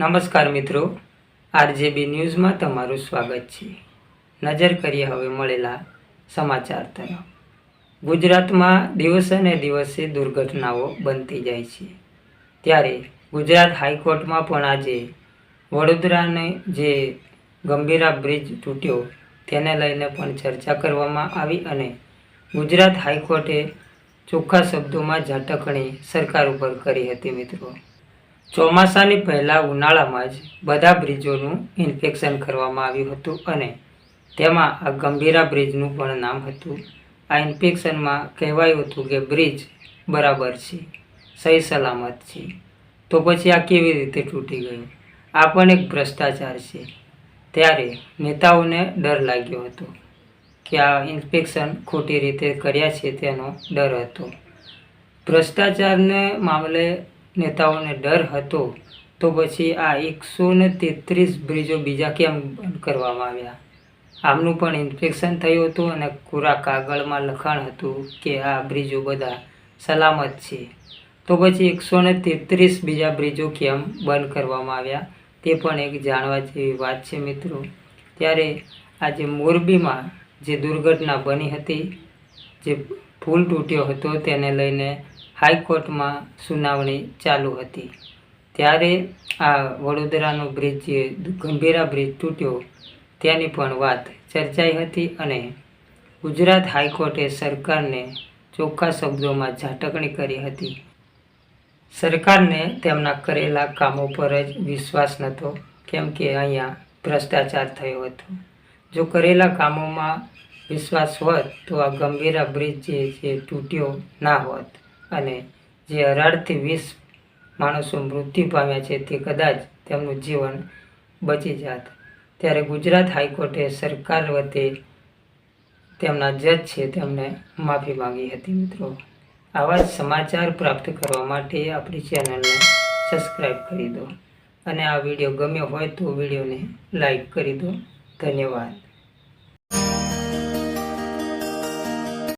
નમસ્કાર મિત્રો. આરજેબી ન્યૂઝમાં તમારું સ્વાગત છે. નજર કરીએ હવે મળેલા સમાચાર તરફ. ગુજરાતમાં દિવસે દિવસે દુર્ઘટનાઓ બનતી જાય છે. ત્યારે ગુજરાત હાઈકોર્ટમાં પણ આજે વડોદરાને જે ગંભીરા બ્રિજ તૂટ્યો તેને લઈને પણ ચર્ચા કરવામાં આવી અને ગુજરાત હાઈકોર્ટે ચોખ્ખા શબ્દોમાં ઝાટકણી સરકાર ઉપર કરી હતી મિત્રો. ચોમાસાની પહેલાં ઉનાળામાં જ બધા બ્રિજોનું ઇન્ફેક્શન કરવામાં આવ્યું હતું અને તેમાં આ ગંભીરા બ્રિજનું પણ નામ હતું. આ ઇન્ફેક્શનમાં કહેવાયું હતું કે બ્રિજ બરાબર છે, સહી સલામત છે. તો પછી આ કેવી રીતે તૂટી ગયું? આ પણ એક ભ્રષ્ટાચાર છે. ત્યારે નેતાઓને ડર લાગ્યો હતો કે આ ઇન્સ્પેક્શન ખોટી રીતે કર્યા છે તેનો ડર હતો. ભ્રષ્ટાચારને મામલે નેતાઓને ડર હતો, તો પછી આ એકસો ને તેત્રીસ બ્રિજો બીજા કેમ બંધ કરવામાં આવ્યા? આમનું પણ ઇન્ફેક્શન થયું હતું અને કોરા કાગળમાં લખાણ હતું કે આ બ્રિજો બધા સલામત છે. તો પછી એકસો ને તેત્રીસ બીજા બ્રિજો કેમ બંધ કરવામાં આવ્યા? તે પણ એક જાણવા જેવી વાત છે મિત્રો. ત્યારે આજે મોરબીમાં જે દુર્ઘટના બની હતી, જે પુલ તૂટ્યો હતો તેને લઈને હાઈકોર્ટમાં સુનાવણી ચાલુ હતી. ત્યારે આ વડોદરાનો બ્રિજ જે ગંભીરા બ્રિજ તૂટ્યો તેની પણ વાત ચર્ચાઈ હતી અને ગુજરાત હાઈકોર્ટે સરકારને ચોખ્ખા શબ્દોમાં ઝાટકણી કરી હતી. સરકારને તેમના કરેલા કામો પર જ વિશ્વાસ નહોતો, કેમ કે અહીંયા ભ્રષ્ટાચાર થયો હતો. જો કરેલા કામોમાં વિશ્વાસ હોત તો આ ગંભીરા બ્રિજ જે તૂટ્યો ના હોત. અને જે અઢારથી વીસ માણસો મૃત્યુ પામ્યા છે તે કદાચ તેમનું જીવન બચી જાત. ત્યારે ગુજરાત હાઈકોર્ટે સરકાર વતી તેમના જજ છે તેમને માફી માંગી હતી મિત્રો. આવા સમાચાર પ્રાપ્ત કરવા માટે આપણી ચેનલને સબસ્ક્રાઈબ કરી દો. અને આ વીડિયો ગમ્યો હોય તો વિડીયોને લાઈક કરી દો. ધન્યવાદ.